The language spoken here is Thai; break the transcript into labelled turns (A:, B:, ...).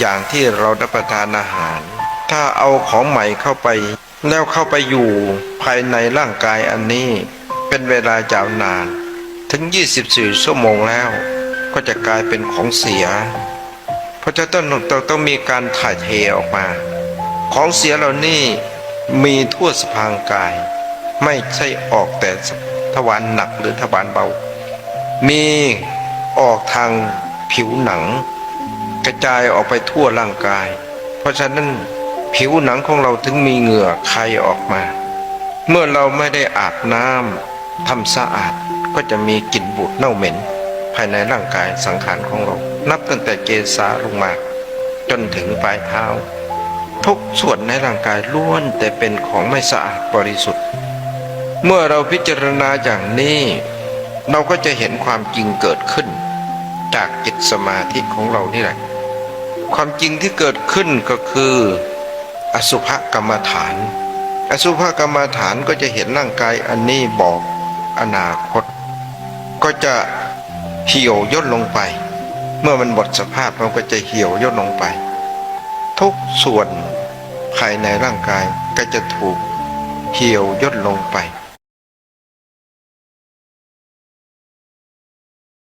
A: อย่างที่เรารับประทานอาหาร ถ้าเอาของใหม่เข้าไป แล้วเข้าไปอยู่ภายในร่างกายอันนี้ เป็นเวลายาวนาน ถึง 24 ชั่วโมงแล้ว ก็จะกลายเป็นของเสีย เพราะจะต้องต้องต้องมีการถ่ายเทออกมา ของเสียเหล่านี้มีทั่วสพางกาย ไม่ใช่ออกแต่ทวารหนักหรือทวารเบา มีออกทางผิวหนัง กระจายออกไปทั่วร่างกาย เพราะฉะนั้นผิวหนังของเราถึงมีเหงื่อใครออกมา เมื่อเราไม่ได้อาบน้ำทำสะอาดก็จะมีกลิ่นบูดเน่าเหม็น ภายในร่างกายสังขารของเรา นับตั้งแต่เกศาลงมา จนถึงปลายเท้า ทุกส่วนในร่างกายล้วนแต่เป็นของไม่สะอาดบริสุทธิ์ เมื่อเราพิจารณาอย่างนี้ เราก็จะเห็นความจริงเกิดขึ้น จากจิตสมาธิของเรานี่แหละ ความจริงที่เกิดขึ้นก็คือ อสุภกรรมฐาน อสุภกรรมฐานก็จะเห็นร่างกายอันนี้บอกอนาคต ก็จะเหี่ยวย่นลงไป เมื่อมันหมดสภาพมันก็จะเหี่ยวย่นลงไป ทุกส่วนภายในร่างกายก็จะถูกเหี่ยวย่นลงไป